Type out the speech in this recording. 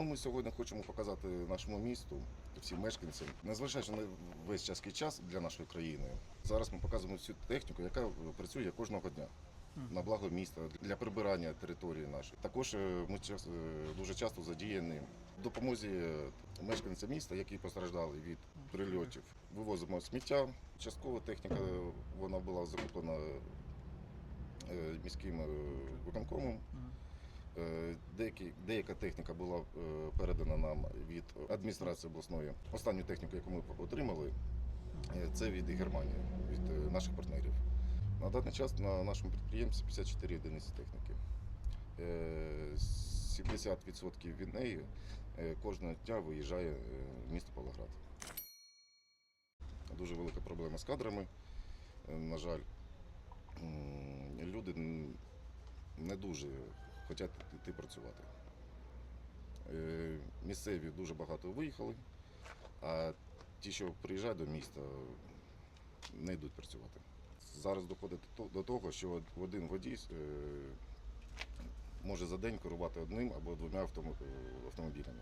Ну, ми сьогодні хочемо показати нашому місту, всім мешканцям, незважаючи на весь часький час для нашої країни. Зараз ми показуємо всю техніку, яка працює кожного дня. На благо міста для прибирання території нашої. Також е, ми е, дуже часто задіяні в допомозі мешканцям міста, які постраждали від прильотів. Вивозимо сміття. Частково техніка е, вона була закуплена міським виконкомом. Е, деяка техніка була е, передана нам від адміністрації обласної. Останню техніку, яку ми отримали, е, це від Германії, від наших партнерів. На даний час на нашому підприємстві 54 одиниці техніки. Е, 70% від неї кожного дня виїжджає в місто Павлоград. Дуже велика проблема з кадрами. На жаль, люди не дуже хочуть йти працювати. Е, Місцеві дуже багато виїхали, а ті, що приїжджають до міста, не йдуть працювати. Зараз доходить до- того, що один водій е, може за день керувати одним або двома е, автомобілями.